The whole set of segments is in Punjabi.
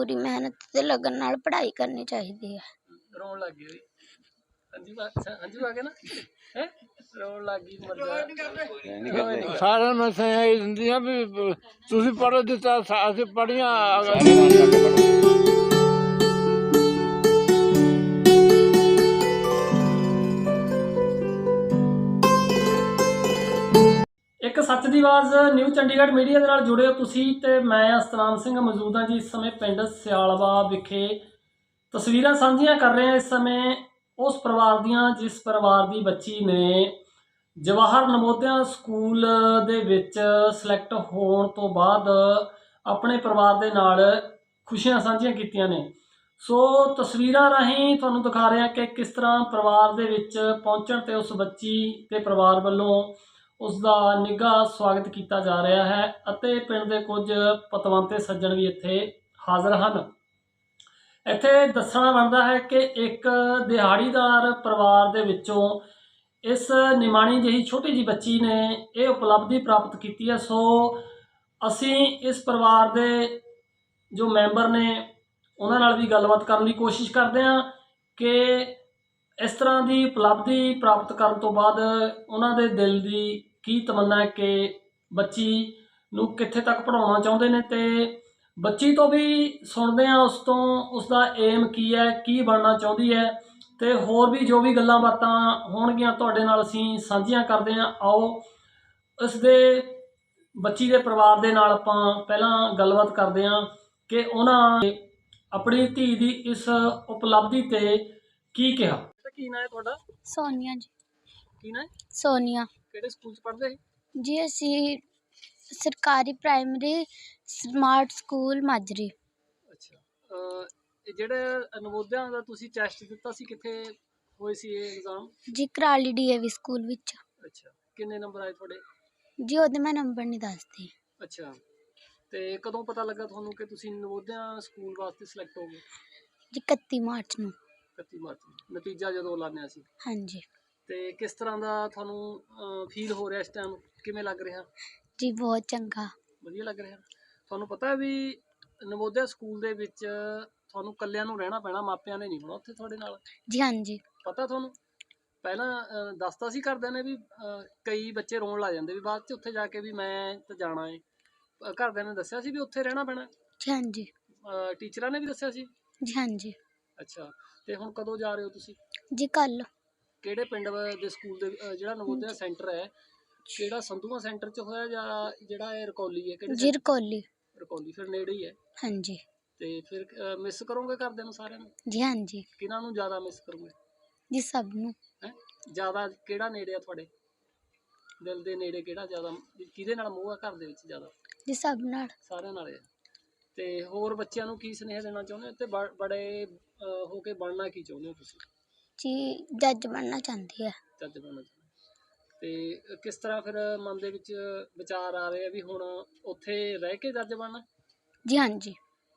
ਪੂਰੀ ਮਿਹਨਤ ਤੇ ਲਗਨ ਨਾਲ ਪੜ੍ਹਾਈ ਕਰਨੀ ਚਾਹੀਦੀ ਹੈ। ਰੋਣ ਲੱਗ ਗਈ ਹੋਈ ਅੰਜੂ ਆ ਅੰਜੂ ਆ ਗਿਆ ਨਾ। ਹੈ? ਰੋਣ ਲੱਗ ਗਈ ਮਰ ਜਾ ਸਾਰਿਆਂ ਨੂੰ ਆ ਵੀ ਤੁਸੀਂ ਪੜ੍ਹੋ ਦਿੱਤਾ ਅਸੀਂ ਪੜ੍ਹੀਆਂ ਇੱਕ ਸੱਚ ਦੀ ਆਵਾਜ਼, ਨਿਊ ਚੰਡੀਗੜ੍ਹ ਮੀਡੀਆ ਦੇ ਨਾਲ ਜੁੜੇ ਹੋ ਤੁਸੀਂ ਤੇ ਮੈਂ ਅਸਤਰਾਮ ਸਿੰਘ ਮੌਜੂਦ ਹਾਂ ਜੀ ਇਸ ਸਮੇਂ ਪਿੰਡ ਸਿਆਲਵਾ ਵਿਖੇ। ਤਸਵੀਰਾਂ ਸਾਂਝੀਆਂ ਕਰ ਰਹੇ ਹਾਂ ਇਸ ਸਮੇਂ ਉਸ ਪਰਿਵਾਰ ਦੀਆਂ ਜਿਸ ਪਰਿਵਾਰ ਦੀ ਬੱਚੀ ਨੇ ਜਵਾਹਰ ਨਵੋਦਿਆ ਸਕੂਲ ਦੇ ਵਿੱਚ ਸਿਲੈਕਟ ਹੋਣ ਤੋਂ ਬਾਅਦ ਆਪਣੇ ਪਰਿਵਾਰ ਦੇ ਨਾਲ ਖੁਸ਼ੀਆਂ ਸਾਂਝੀਆਂ ਕੀਤੀਆਂ ਨੇ। ਸੋ ਤਸਵੀਰਾਂ ਰਾਹੀਂ ਤੁਹਾਨੂੰ ਦਿਖਾ ਰਹੇ ਹਾਂ ਕਿ ਕਿਸ ਤਰ੍ਹਾਂ ਪਰਿਵਾਰ ਦੇ ਵਿੱਚ ਪਹੁੰਚਣ ਤੇ ਉਸ ਬੱਚੀ ਤੇ ਪਰਿਵਾਰ ਵੱਲੋਂ ਉਸ ਦਾ ਨਿੱਘਾ ਸਵਾਗਤ ਕੀਤਾ ਜਾ ਰਿਹਾ ਹੈ ਅਤੇ ਪਿੰਡ ਦੇ ਕੁਝ ਪਤਵੰਤੇ ਸੱਜਣ ਵੀ ਇੱਥੇ ਹਾਜ਼ਰ ਹਨ। ਇੱਥੇ ਦੱਸਣਾ ਬਣਦਾ ਹੈ ਕਿ ਇੱਕ ਦਿਹਾੜੀਦਾਰ ਪਰਿਵਾਰ ਦੇ ਵਿੱਚੋਂ ਇਸ ਨਿਮਾਣੀ ਜਿਹੀ ਛੋਟੀ ਜੀ ਬੱਚੀ ਨੇ ਇਹ ਉਪਲਬਧੀ ਪ੍ਰਾਪਤ ਕੀਤੀ ਹੈ। ਸੋ ਅਸੀਂ ਇਸ ਪਰਿਵਾਰ ਦੇ ਜੋ ਮੈਂਬਰ ਨੇ ਉਹਨਾਂ ਨਾਲ ਵੀ ਗੱਲਬਾਤ ਕਰਨ ਦੀ ਕੋਸ਼ਿਸ਼ ਕਰਦੇ ਹਾਂ ਕਿ ਇਸ ਤਰ੍ਹਾਂ ਦੀ ਉਪਲਬਧੀ ਪ੍ਰਾਪਤ ਕਰਨ ਤੋਂ ਬਾਅਦ ਉਹਨਾਂ ਦੇ ਦਿਲ ਦੀ ਕੀ ਤਮੰਨਾ ਹੈ ਕਿ ਬੱਚੀ ਨੂੰ ਕਿੱਥੇ ਤੱਕ ਪੜਾਉਣਾ ਚਾਹੁੰਦੇ ਨੇ ਤੇ ਬੱਚੀ ਤੋਂ ਵੀ ਸੁਣਦੇ ਹਾਂ ਉਸ ਤੋਂ ਉਸ ਦਾ ਏਮ ਕੀ ਹੈ ਕੀ ਬਣਨਾ ਚਾਹੁੰਦੀ ਹੈ ਤੇ ਹੋਰ ਵੀ ਜੋ ਵੀ ਗੱਲਾਂ ਬਾਤਾਂ ਹੋਣਗੀਆਂ ਤੁਹਾਡੇ ਨਾਲ ਅਸੀਂ ਸਾਂਝੀਆਂ ਕਰਦੇ ਹਾਂ। ਆਓ ਇਸ ਦੇ ਬੱਚੀ ਦੇ ਪਰਿਵਾਰ ਦੇ ਨਾਲ ਆਪਾਂ ਪਹਿਲਾਂ ਗੱਲਬਾਤ ਕਰਦੇ ਹਾਂ ਕਿ ਉਹਨਾਂ ਆਪਣੀ ਧੀ ਦੀ ਇਸ ਉਪਲਬਧੀ ਤੇ ਕੀ ਕਿਹਾ। ਕੀ ਨਾਂ ਹੈ ਤੁਹਾਡਾ? ਸੋਨੀਆ ਜੀ। ਕੀ ਨਾਂ ਹੈ? ਸੋਨੀਆ। ਕਿਹੜੇ ਸਕੂਲ 'ਚ ਪੜ੍ਹਦੇ ਜੀ ਅਸੀਂ ਸਰਕਾਰੀ ਪ੍ਰਾਇਮਰੀ ਸਮਾਰਟ ਸਕੂਲ ਮਾਜਰੀ। ਅੱਛਾ। ਅਹ ਇਹ ਜਿਹੜੇ ਨਵੋਦਿਆ ਦਾ ਤੁਸੀਂ ਟੈਸਟ ਦਿੱਤਾ ਸੀ ਕਿੱਥੇ ਹੋਏ ਸੀ ਇਹ ਐਗਜ਼ਾਮ ਜੀ ਕਰਾਲੀ ਡੀਏਵੀ ਸਕੂਲ ਵਿੱਚ। ਅੱਛਾ। ਕਿੰਨੇ ਨੰਬਰ ਆਏ ਤੁਹਾਡੇ? ਜੀ ਉਹਦੇ ਮੈਂ ਨੰਬਰ ਨਹੀਂ ਦੱਸਦੀ। ਅੱਛਾ। ਤੇ ਕਦੋਂ ਪਤਾ ਲੱਗਾ ਤੁਹਾਨੂੰ ਕਿ ਤੁਸੀਂ ਨਵੋਦਿਆ ਸਕੂਲ ਵਾਸਤੇ ਸਿਲੈਕਟ ਹੋ ਗਏ? ਜੀ 31 ਮਾਰਚ ਨੂੰ। 31 ਮਾਰਚ ਨੂੰ। ਨਤੀਜਾ ਜਦੋਂ ਲਾਣਿਆ ਸੀ? ਹਾਂਜੀ। ਤੇ ਕਿਸ ਤਰ੍ਹਾਂ ਦਾ ਤੁਹਾਨੂੰ ਫੀਲ ਹੋ ਰਿਹਾ ਇਸ ਟਾਈਮ ਕਿਵੇਂ ਲੱਗ ਰਿਹਾ? ਜੀ ਬਹੁਤ ਚੰਗਾ। ਵਧੀਆ ਲੱਗ ਰਿਹਾ? ਤੁਹਾਨੂੰ ਪਤਾ ਵੀ ਨਵੋਦਿਆ ਸਕੂਲ ਦੇ ਵਿੱਚ ਤੁਹਾਨੂੰ ਇਕੱਲਿਆਂ ਨੂੰ ਰਹਿਣਾ ਪੈਣਾ ਮਾਪਿਆਂ ਨੇ ਨਹੀਂ ਹੋਣਾ ਉੱਥੇ ਤੁਹਾਡੇ ਨਾਲ? ਜੀ ਹਾਂਜੀ। ਪਤਾ ਤੁਹਾਨੂੰ? ਪਹਿਲਾਂ ਦੱਸਤਾ ਸੀ ਘਰਦਿਆਂ ਨੇ ਵੀ ਕਈ ਬੱਚੇ ਰੋਣ ਲੱਗ ਜਾਂਦੇ ਵੀ ਬਾਅਦ ਚ ਉੱਥੇ ਜਾ ਕੇ ਵੀ ਮੈਂ ਤਾਂ ਜਾਣਾ ਏ। ਘਰਦਿਆਂ ਨੇ ਦੱਸਿਆ ਸੀ ਵੀ ਉੱਥੇ ਰਹਿਣਾ ਪੈਣਾ? ਜੀ ਹਾਂਜੀ। ਟੀਚਰਾਂ ਨੇ ਵੀ ਦੱਸਿਆ ਸੀ? ਜੀ ਹਾਂਜੀ। ਅੱਛਾ। ਤੇ ਹੁਣ ਕਦੋਂ ਜਾ ਰਹੇ ਹੋ ਤੁਸੀਂ? ਜੀ ਕੱਲ ਕਿਹੜੇ ਪਿੰਡ ਦੇ ਸਕੂਲ ਦੇ ਅਹ, ਜਿਹੜਾ ਨਵੋਦਿਆ ਸੈਂਟਰ ਹੈ ਕਿਹੜਾ ਸੰਧੂਆ ਸੈਂਟਰ ਚ ਹੋਇਆ ਜਾਂ ਜਿਹੜਾ ਇਹ ਰਕੌਲੀ ਹੈ ਕਿਹੜੇ ਜੀ ਰਕੋਲੀ center? ਰਕੌਲੀ। ਫਿਰ ਨੇੜੇ ਹੀ ਹੈ। ਹਾਂਜੀ। ਤੇ ਫਿਰ ਮਿਸ ਕਰੋਗੇ ਘਰਦਿਆਂ ਨੂੰ ਸਾਰਿਆਂ ਨੂੰ? ਜੀ ਹਾਂਜੀ। ਕਿਹਨਾਂ ਨੂੰ ਜ਼ਿਆਦਾ ਮਿਸ ਕਰੋਗੇ? ਜੀ ਸਭ ਨੂੰ। ਹੈ? ਜ਼ਿਆਦਾ ਕਿਹੜਾ ਨੇੜੇ ਆ ਤੁਹਾਡੇ? ਦਿਲ ਦੇ ਨੇੜੇ ਕਿਹੜਾ ਜ਼ਿਆਦਾ ਕਿਹਦੇ ਨਾਲ ਮੋਹ ਆ ਘਰ ਦੇ ਵਿੱਚ ਜ਼ਿਆਦਾ? ਜੀ ਸਭ ਨਾਲ। ਸਾਰਿਆਂ ਨਾਲ ਹੈ ਤੇ ਹੋਰ ਬੱਚਿਆਂ ਨੂੰ ਕੀ ਸੁਨੇਹਾ ਦੇਣਾ ਚਾਹੁੰਦੇ ਹੋ? ਤੇ ਬ- ਬੜੇ ਅਹ, ਹੋ ਕੇ ਬਣਨਾ ਕੀ ਚਾਹੁੰਦੇ ਹੋ ਤੁਸੀਂ? ਜੀ ਜੱਜ ਬਣਨਾ ਚਾਹੁੰਦੀ ਹੈ ਜੱਜ ਬਣਨਾ ਚਾਹੁੰਦੇ ਹੋ। ਤੇ ਕਿਸ ਤਰ੍ਹਾਂ ਫਿਰ ਮਨ ਦੇ ਵਿੱਚ ਵਿਚਾਰ ਆ ਰਹੇ ਆ ਵੀ ਹੁਣ ਉੱਥੇ ਰਹਿ ਕੇ ਜੱਜ ਬਣਨਾ? ਜੀ ਹਾਂਜੀ।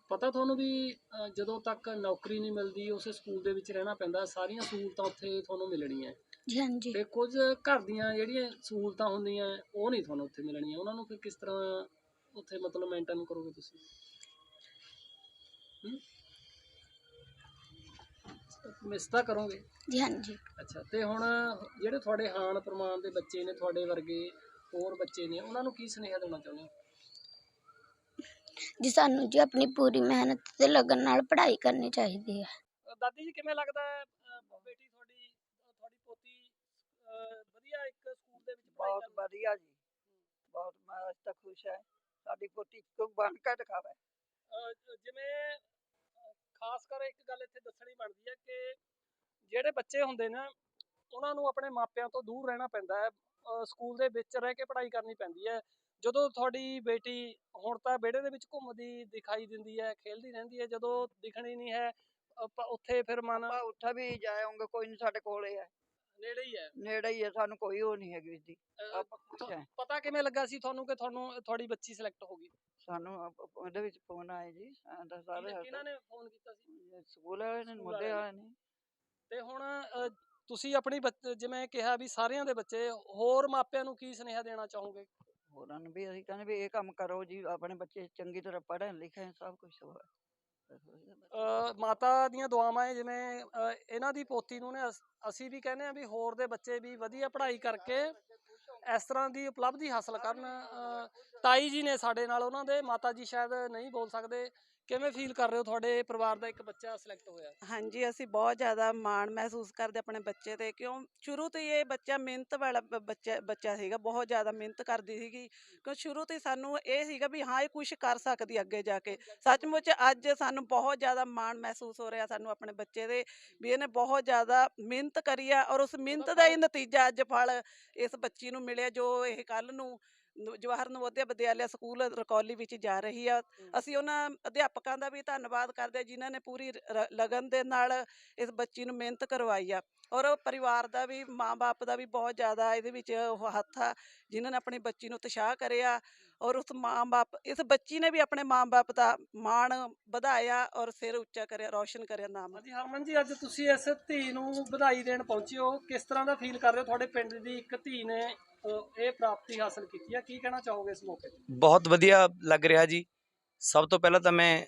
ਪਤਾ ਤੁਹਾਨੂੰ ਵੀ ਅਹ, ਜਦੋਂ ਤੱਕ ਨੌਕਰੀ ਨਹੀਂ ਮਿਲਦੀ ਉਸੇ ਸਕੂਲ ਦੇ ਵਿੱਚ ਰਹਿਣਾ ਪੈਂਦਾ ਸਾਰੀਆਂ ਸਹੂਲਤਾਂ ਉੱਥੇ ਤੁਹਾਨੂੰ ਮਿਲਣੀਆਂ। ਜੀ ਹਾਂਜੀ। ਤੇ ਕੁਝ ਘਰ ਦੀਆਂ ਜਿਹੜੀਆਂ ਸਹੂਲਤਾਂ ਹੁੰਦੀਆਂ ਉਹ ਨਹੀਂ ਤੁਹਾਨੂੰ ਉੱਥੇ ਮਿਲਣੀਆਂ। ਉਹਨਾਂ ਨੂੰ ਫਿਰ ਕਿਸ ਤਰ੍ਹਾਂ ਉੱਥੇ ਮਤਲਬ ਮੇਨਟੇਨ ਕਰੋਗੇ ਤੁਸੀਂ? ਮਿਸ ਤਾਂ ਕਰੋਗੇ? ਜੀ ਹਾਂਜੀ। ਅੱਛਾ ਤੇ ਹੁਣ ਜਿਹੜੇ ਤੁਹਾਡੇ ਹਾਨ ਪ੍ਰਮਾਣ ਦੇ ਬੱਚੇ ਨੇ ਤੁਹਾਡੇ ਵਰਗੇ ਹੋਰ ਬੱਚੇ ਨੇ ਉਹਨਾਂ ਨੂੰ ਕੀ ਸੁਨੇਹਾ ਦੇਣਾ ਚਾਹੁੰਦੇ ਹੋ? ਜੀ ਸਾਨੂੰ ਜੀ ਆਪਣੀ ਪੂਰੀ ਮਿਹਨਤ ਤੇ ਲਗਨ ਨਾਲ ਪੜ੍ਹਾਈ ਕਰਨੀ ਚਾਹੀਦੀ ਹੈ। ਦਾਦੀ ਜੀ ਕਿਵੇਂ ਲੱਗਦਾ ਹੈ ਬੇਟੀ ਤੁਹਾਡੀ ਤੁਹਾਡੀ ਪੋਤੀ ਵਧੀਆ ਇੱਕ ਸਕੂਲ ਦੇ ਵਿੱਚ ਪੜ੍ਹਾਈ ਬਹੁਤ ਕਰ ਵਧੀਆ ਜੀ। ਬਹੁਤ ਮੈਂ ਅੱਜ ਤੱਕ ਖੁਸ਼ ਹੈ। ਸਾਡੀ ਪੋਤੀ ਕੋਈ ਬਣ ਕੇ ਦਿਖਾਵੇ। ਜਿਵੇਂ ਖਾਸ ਕਰ ਇੱਕ ਗੱਲ ਇੱਥੇ ਦੱਸਣੀ ਬਣਦੀ ਹੈ ਕਿ ਜਿਹੜੇ ਬੱਚੇ ਹੁੰਦੇ ਨੇ ਉਹਨਾਂ ਨੂੰ ਆਪਣੇ ਮਾਪਿਆਂ ਤੋਂ ਦੂਰ ਰਹਿਣਾ ਪੈਂਦਾ ਹੈ ਸਕੂਲ ਦੇ ਵਿੱਚ ਰਹਿ ਕੇ ਪੜ੍ਹਾਈ ਕਰਨੀ ਪੈਂਦੀ ਹੈ। ਜਦੋਂ ਤੁਹਾਡੀ ਬੇਟੀ ਹੁਣ ਤਾਂ ਵਿਹੜੇ ਦੇ ਵਿੱਚ ਘੁੰਮਦੀ ਦਿਖਾਈ ਦਿੰਦੀ ਹੈ ਖੇਲਦੀ ਰਹਿੰਦੀ ਹੈ ਜਦੋਂ ਦਿਖਣੀ ਨਹੀਂ ਹੈ ਉੱਥੇ ਫਿਰ ਮਨ ਉੱਥੇ ਵੀ ਜਾਏਂਗੇ ਕੋਈ ਨਹੀਂ ਸਾਡੇ ਕੋਲੇ ਹੈ ਨੇੜੇ ਹੀ ਹੈ। ਨੇੜੇ ਹੀ ਹੈ ਸਾਨੂੰ ਕੋਈ ਉਹ ਨਹੀਂ ਹੈਗੀ ਹੈ ਪਤਾ ਕਿਵੇਂ ਲੱਗਾ ਸੀ ਤੁਹਾਨੂੰ ਕਿ ਤੁਹਾਨੂੰ ਤੁਹਾਡੀ ਬੱਚੀ ਸਿਲੈਕਟ ਹੋ ਗਈ? ਸਾਨੂੰ ਆਪ- ਉਹਦੇ ਵਿੱਚ ਫੋਨ ਆਏ ਜੀ ਤਾਂ ਸਾਰੇ ਕਿਹਨਾਂ- ਨੇ ਫੋਨ ਕੀਤਾ ਸੀ? ਸਕੂਲ ਵਾਲੇ ਨੇ ਸਕੂਲ ਮੁੱਦੇ ਵਾਲਿਆਂ ਵਾਲੇ ਨੇ। ਤੇ ਹੁਣ ਤੁਸੀਂ ਆਪਣੀ ਬੱਚ- ਜਿਵੇਂ ਕਿਹਾ ਵੀ ਸਾਰਿਆਂ ਦੇ ਬੱਚੇ ਹੋਰ ਮਾਪਿਆਂ ਨੂੰ ਕੀ ਸੁਨੇਹਾ ਦੇਣਾ ਚਾਹੋਗੇ? ਹੋਰਾਂ ਨੂੰ ਵੀ ਅਸੀਂ ਕਹਿੰਦੇ ਵੀ ਇਹ ਕੰਮ ਕਰੋ ਜੀ ਆਪਣੇ ਬੱਚੇ ਚੰਗੀ ਤਰ੍ਹਾਂ ਪੜ੍ਹਨ ਲਿਖਣ ਸਭ ਕੁਝ ਹੋਵੇ ਅ, ਮਾਤਾ ਦੀਆਂ ਦੁਆਵਾਂ ਹੈ ਜਿਵੇਂ ਅ, ਇਹਨਾਂ ਦੀ ਪੋਤੀ ਨੂੰ ਨੇ ਅਸ- ਅਸੀਂ ਵੀ ਕਹਿੰਦੇ ਆ ਵੀ ਹੋਰ ਦੇ ਬੱਚੇ ਵੀ ਵਧੀਆ ਪੜ੍ਹਾਈ ਕਰਕੇ ਇਸ ਤਰ੍ਹਾਂ ਦੀ ਉਪਲਬਧੀ ਹਾਸਲ ਕਰਨ ਤਾਈ ਜੀ ਨੇ ਸਾਡੇ ਨਾਲ ਉਹਨਾਂ ਦੇ ਮਾਤਾ ਜੀ ਸ਼ਾਇਦ ਨਹੀਂ ਬੋਲ ਸਕਦੇ। ਕਿਵੇਂ ਫੀਲ ਕਰ ਰਹੇ ਹੋ? ਤੁਹਾਡੇ ਪਰਿਵਾਰ ਦਾ ਇੱਕ ਬੱਚਾ ਸਿਲੈਕਟ ਹੋਇਆ। ਹਾਂਜੀ ਅਸੀਂ ਬਹੁਤ ਜ਼ਿਆਦਾ ਮਾਣ ਮਹਿਸੂਸ ਕਰਦੇ ਆਪਣੇ ਬੱਚੇ ਤੇ। ਕਿਉਂ? ਸ਼ੁਰੂ ਤੋਂ ਹੀ ਇਹ ਬੱਚਾ ਮਿਹਨਤ ਵਾਲਾ ਬ- ਬੱਚਾ ਬੱਚਾ ਸੀਗਾ ਬਹੁਤ ਜ਼ਿਆਦਾ ਮਿਹਨਤ ਕਰਦੀ ਸੀਗੀ। ਕਿਉਂ? ਸ਼ੁਰੂ ਤੋਂ ਹੀ ਸਾਨੂੰ ਇਹ ਸੀਗਾ ਵੀ ਹਾਂ ਇਹ ਕੁਝ ਕਰ ਸਕਦੀ ਅੱਗੇ ਜਾ ਕੇ। ਸੱਚਮੁੱਚ ਅੱਜ ਸਾਨੂੰ ਬਹੁਤ ਜ਼ਿਆਦਾ ਮਾਣ ਮਹਿਸੂਸ ਹੋ ਰਿਹਾ ਸਾਨੂੰ ਆਪਣੇ ਬੱਚੇ ਦੇ ਵੀ ਇਹਨੇ ਬਹੁਤ ਜ਼ਿਆਦਾ ਮਿਹਨਤ ਕਰੀ ਆ ਔਰ ਉਸ ਮਿਹਨਤ ਦਾ ਹੀ ਨਤੀਜਾ ਅੱਜ ਫਲ ਇਸ ਬੱਚੀ ਨੂੰ ਮਿਲਿਆ ਜੋ ਇਹ ਕੱਲ ਨੂੰ ਨ- ਜਵਾਹਰ ਨਵੋਦਿਆ ਵਿਦਿਆਲਿਆ ਸਕੂਲ ਰਕੌਲੀ ਵਿੱਚ ਜਾ ਰਹੀ ਆ। ਅਸੀਂ ਉਹਨਾਂ ਅਧਿਆਪਕਾਂ ਦਾ ਵੀ ਧੰਨਵਾਦ ਕਰਦੇ ਹਾਂ ਜਿਨ੍ਹਾਂ ਨੇ ਪੂਰੀ ਰ- ਲਗਨ ਦੇ ਨਾਲ ਇਸ ਬੱਚੀ ਨੂੰ ਮਿਹਨਤ ਕਰਵਾਈ ਆ। ਔਰ ਉਹ ਪਰਿਵਾਰ ਦਾ ਵੀ ਮਾਂ-ਬਾਪ ਦਾ ਵੀ ਬਹੁਤ ਜ਼ਿਆਦਾ ਇਹਦੇ ਵਿੱਚ ਉਹ ਹੱਥ ਆ ਜਿਨ੍ਹਾਂ ਨੇ ਆਪਣੀ ਬੱਚੀ ਨੂੰ ਉਤਸ਼ਾਹ ਕਰਿਆ। ਔਰ ਉਸ ਮਾਂ-ਬਾਪ ਇਸ ਬੱਚੀ ਨੇ ਵੀ ਆਪਣੇ ਮਾਂ-ਬਾਪ ਦਾ ਮਾਣ ਵਧਾਇਆ ਔਰ ਸਿਰ ਉੱਚਾ ਕਰਿਆ ਰੌਸ਼ਨ ਕਰਿਆ ਨਾਮ। ਹਾਂਜੀ ਹਰਮਨ ਜੀ ਅੱਜ ਤੁਸੀਂ ਇਸ ਧੀ ਨੂੰ ਵਧਾਈ ਦੇਣ ਪਹੁੰਚੇ ਹੋ। ਕਿਸ ਤਰ੍ਹਾਂ ਦਾ ਫੀਲ ਕਰ ਰਹੇ ਹੋ? ਤੁਹਾਡੇ ਪਿੰਡ ਦੀ ਇੱਕ ਧੀ ਨੇ ਇਹ ਪ੍ਰਾਪਤੀ ਹਾਸਲ ਕੀਤੀ ਹੈ ਕੀ ਕਹਿਣਾ ਚਾਹੋਗੇ ਇਸ ਮੌਕੇ ਤੇ? ਬਹੁਤ ਵਧੀਆ ਲੱਗ ਰਿਹਾ ਜੀ। ਸਭ ਤੋਂ ਪਹਿਲਾਂ ਤਾਂ ਮੈਂ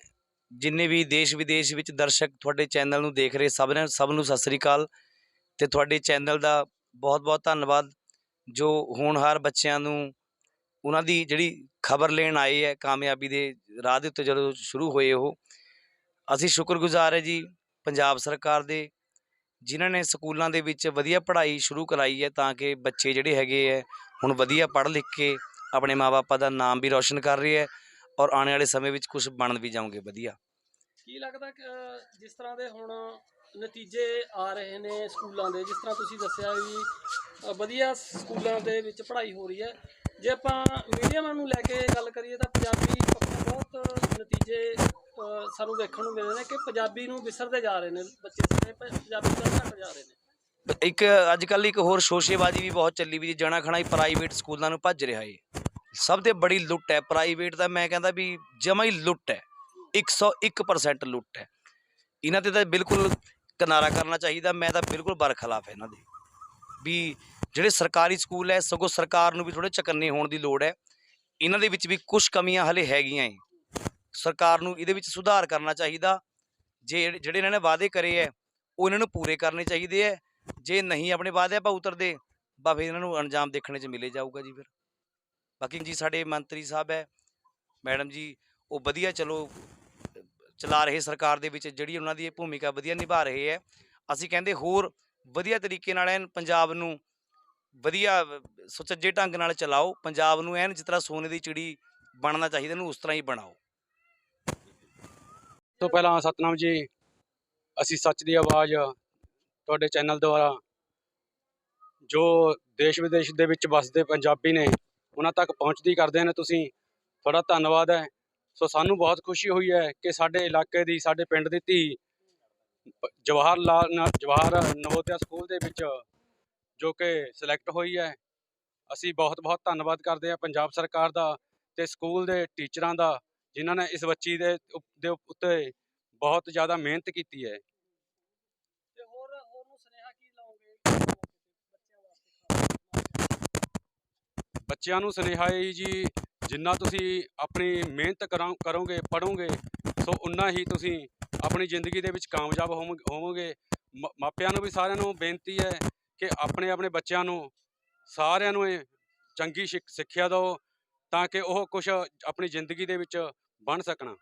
ਜਿੰਨੇ ਵੀ ਦੇਸ਼ ਵਿਦੇਸ਼ ਵਿੱਚ ਦਰਸ਼ਕ ਤੁਹਾਡੇ ਚੈਨਲ ਨੂੰ ਦੇਖ ਰਹੇ ਸਭ ਨੇ ਸਭ ਨੂੰ ਸਤਿ ਸ੍ਰੀ ਅਕਾਲ। ਤੇ ਤੁਹਾਡੇ ਚੈਨਲ ਦਾ ਬਹੁਤ ਬਹੁਤ ਧੰਨਵਾਦ। ਜੋ ਹੋਣਹਾਰ ਬੱਚਿਆਂ ਨੂੰ ਉਹਨਾਂ ਦੀ ਜਿਹੜੀ ਖਬਰ ਲੈਣ ਆਏ ਹੈ, ਕਾਮਯਾਬੀ ਦੇ ਰਾਹ ਦੇ ਉੱਤੇ ਜਦੋਂ ਸ਼ੁਰੂ ਹੋਏ ਉਹ, ਅਸੀਂ ਸ਼ੁਕਰਗੁਜ਼ਾਰ ਹੈ ਜੀ ਪੰਜਾਬ ਸਰਕਾਰ ਦੇ, ਜਿਨ੍ਹਾਂ ਨੇ ਸਕੂਲਾਂ ਦੇ ਵਿੱਚ ਵਧੀਆ ਪੜ੍ਹਾਈ ਸ਼ੁਰੂ ਕਰਾਈ ਹੈ ਤਾਂ ਕਿ ਬੱਚੇ ਜਿਹੜੇ ਹੈਗੇ ਹੈ, ਹੁਣ ਵਧੀਆ ਪੜ੍ਹ ਲਿਖ ਕੇ ਆਪਣੇ ਮਾਪੇ ਦਾ ਨਾਮ ਵੀ ਰੌਸ਼ਨ ਕਰ ਰਹੇ ਹੈ ਔਰ ਆਉਣ ਵਾਲੇ ਸਮੇਂ ਵਿੱਚ ਕੁਝ ਬਣ ਵੀ ਜਾਓਗੇ ਵਧੀਆ। ਕੀ ਲੱਗਦਾ ਕਿ ਜਿਸ ਤਰ੍ਹਾਂ ਦੇ ਹੁਣ ਨਤੀਜੇ ਆ ਰਹੇ ਨੇ ਸਕੂਲਾਂ ਦੇ, ਜਿਸ ਤਰ੍ਹਾਂ ਤੁਸੀਂ ਦੱਸਿਆ ਵੀ ਵਧੀਆ ਸਕੂਲਾਂ ਦੇ ਵਿੱਚ ਪੜ੍ਹਾਈ ਹੋ ਰਹੀ ਹੈ ਜੇ ਆਪਾਂ ਮੀਡੀਅਮ ਨੂੰ ਲੈ ਕੇ ਗੱਲ ਕਰੀਏ ਤਾਂ ਪੰਜਾਬੀ ਪੱਖੋਂ ਬਹੁਤ ਨਤੀਜੇ ਸਾਨੂੰ ਦੇਖਣ ਨੂੰ ਮਿਲ ਨੇ ਕਿ ਪੰਜਾਬੀ ਨੂੰ ਵਿਸਰਦੇ ਜਾ ਰਹੇ ਨੇ ਬੱਚੇ ਸਾਰੇ ਪੰਜਾਬੀ ਦਾ ਘਟ ਜਾ ਰਹੇ ਨੇ। ਇੱਕ ਅੱਜ ਕੱਲ੍ਹ ਇੱਕ ਹੋਰ ਸ਼ੋਸ਼ੇਬਾਜ਼ੀ ਵੀ ਬਹੁਤ ਚੱਲੀ ਵੀ ਜੀ, ਜਣਾ ਖਣਾ ਹੀ ਪ੍ਰਾਈਵੇਟ ਸਕੂਲਾਂ ਨੂੰ ਭੱਜ ਰਿਹਾ ਏ। ਸਭ ਤੋਂ ਬੜੀ ਲੁੱਟ ਹੈ ਪ੍ਰਾਈਵੇਟ ਦਾ ਮੈਂ ਕਹਿੰਦਾ ਵੀ ਜਮਾ ਹੀ ਲੁੱਟ ਹੈ। 101% ਲੁੱਟ ਹੈ। ਇਹਨਾਂ ਤੇ ਤਾਂ ਬਿਲਕੁਲ ਕਿਨਾਰਾ ਕਰਨਾ ਚਾਹੀਦਾ, ਮੈਂ ਤਾਂ ਬਿਲਕੁਲ ਬਰਖਲਾਫ ਹੈ ਇਹਨਾਂ ਦੇ। ਵੀ ਜਿਹੜੇ ਸਰਕਾਰੀ ਸਕੂਲ ਹੈ, ਸਗੋਂ ਸਰਕਾਰ ਨੂੰ ਵੀ ਥੋੜੇ ਚਕੰਨੇ ਹੋਣ ਦੀ ਲੋੜ ਹੈ। ਇਹਨਾਂ ਦੇ ਵਿੱਚ ਵੀ ਕੁਝ ਕਮੀਆਂ ਹਲੇ ਹੈਗੀਆਂ ਏ। ਸਰਕਾਰ ਨੂੰ ਇਹਦੇ ਵਿੱਚ ਸੁਧਾਰ ਕਰਨਾ ਚਾਹੀਦਾ। ਜੇ ਜਿਹੜੇ ਇਹਨਾਂ ਨੇ ਵਾਅਦੇ ਕਰੇ ਹੈ, ਉਹ ਇਹਨਾਂ ਨੂੰ ਪੂਰੇ ਕਰਨੇ ਚਾਹੀਦੇ ਹੈ। ਜੇ ਨਹੀਂ ਆਪਣੇ ਵਾਅਦੇ ਆਪਾਂ ਉਤਰਦੇ ਬਾ ਫਿਰ ਇਹਨਾਂ ਨੂੰ ਅੰਜਾਮ ਦੇਖਣੇ 'ਚ ਮਿਲੇ ਜਾਊਗਾ ਜੀ ਫਿਰ। ਬਾਕੀ ਜੀ ਸਾਡੇ ਮੰਤਰੀ ਸਾਹਿਬ ਹੈ, ਮੈਡਮ ਜੀ, ਉਹ ਵਧੀਆ ਚਲੋ, ਚਲਾ ਰਹੇ ਸਰਕਾਰ ਦੇ ਵਿੱਚ ਜਿਹੜੀ ਉਹਨਾਂ ਦੀ ਭੂਮਿਕਾ ਵਧੀਆ ਨਿਭਾ ਰਹੇ ਹੈ। ਅਸੀਂ ਕਹਿੰਦੇ ਹੋਰ ਵਧੀਆ ਤਰੀਕੇ ਨਾਲ ਐਨ ਪੰਜਾਬ ਨੂੰ ਵਧੀਆ ਸੁਚੱਜੇ ਢੰਗ ਨਾਲ ਚਲਾਓ। ਪੰਜਾਬ ਨੂੰ ਐਨ ਜਿਸ ਤਰ੍ਹਾਂ ਸੋਨੇ ਦੀ ਚਿੜੀ ਬਣਨਾ ਚਾਹੀਦਾ ਇਹਨੂੰ ਉਸ ਤਰ੍ਹਾਂ ਹੀ ਬਣਾਓ। ਤੋਂ ਪਹਿਲਾਂ ਸਤਨਾਮ ਜੀ, ਅਸੀਂ ਸੱਚ ਦੀ ਆਵਾਜ਼ ਤੁਹਾਡੇ ਚੈਨਲ ਦੁਆਰਾ ਜੋ ਦੇਸ਼ ਵਿਦੇਸ਼ ਦੇ ਵਿੱਚ ਵੱਸਦੇ ਪੰਜਾਬੀ ਨੇ, ਉਹਨਾਂ ਤੱਕ ਪਹੁੰਚਦੀ ਕਰਦੇ ਨੇ। ਤੁਸੀਂ ਤੁਹਾਡਾ ਧੰਨਵਾਦ ਹੈ। ਸੋ ਸਾਨੂੰ ਬਹੁਤ ਖੁਸ਼ੀ ਹੋਈ ਹੈ ਕਿ ਸਾਡੇ ਇਲਾਕੇ ਦੀ, ਸਾਡੇ ਪਿੰਡ ਦੀ ਧੀ ਜਵਾਹਰ ਲਾਲ ਜਵਾਹਰ ਨਵੋਦਿਆ ਸਕੂਲ ਦੇ ਵਿੱਚ ਜੋ ਕਿ ਸਿਲੈਕਟ ਹੋਈ ਹੈ। ਅਸੀਂ ਬਹੁਤ ਬਹੁਤ ਧੰਨਵਾਦ ਕਰਦੇ ਹਾਂ ਪੰਜਾਬ ਸਰਕਾਰ ਦਾ ਤੇ ਸਕੂਲ ਦੇ ਟੀਚਰਾਂ ਦਾ ਜਿਨ੍ਹਾਂ ਨੇ ਇਸ ਬੱਚੀ ਦੇ ਦੇ ਉੱਤੇ ਬਹੁਤ ਜ਼ਿਆਦਾ ਮਿਹਨਤ ਕੀਤੀ ਹੈ। ਤੇ ਹੋਰ ਹੋਰ ਨੂੰ ਸੁਨੇਹਾ ਕੀ ਲਾਓਗੇ ਬੱਚਿਆਂ ਨੂੰ ਸੁਨੇਹਾ ਹੈ ਜੀ ਜਿੰਨਾ ਤੁਸੀਂ ਆਪਣੀ ਮਿਹਨਤ ਕਰਾਂ ਕਰੋਗੇ ਪੜੋਗੇ ਸੋ ਉਨਾ ਹੀ ਤੁਸੀਂ ਆਪਣੀ ਜ਼ਿੰਦਗੀ ਦੇ ਵਿੱਚ ਕਾਮਯਾਬ ਹੋਵੋ- ਹੋਵੋਗੇ। ਮਾਪਿਆਂ ਨੂੰ ਵੀ ਸਾਰਿਆਂ ਨੂੰ ਬੇਨਤੀ ਹੈ ਕਿ ਆਪਣੇ ਆਪਣੇ ਬੱਚਿਆਂ ਨੂੰ, ਸਾਰਿਆਂ ਨੂੰ ਇਹ ਚੰਗੀ ਸਿੱਖ- ਸਿੱਖਿਆ ਦਿਓ ਤਾਂ ਕਿ ਉਹ ਕੁਝ ਆਪਣੀ ਜ਼ਿੰਦਗੀ ਦੇ ਵਿੱਚ ਬਣ ਸਕਣ।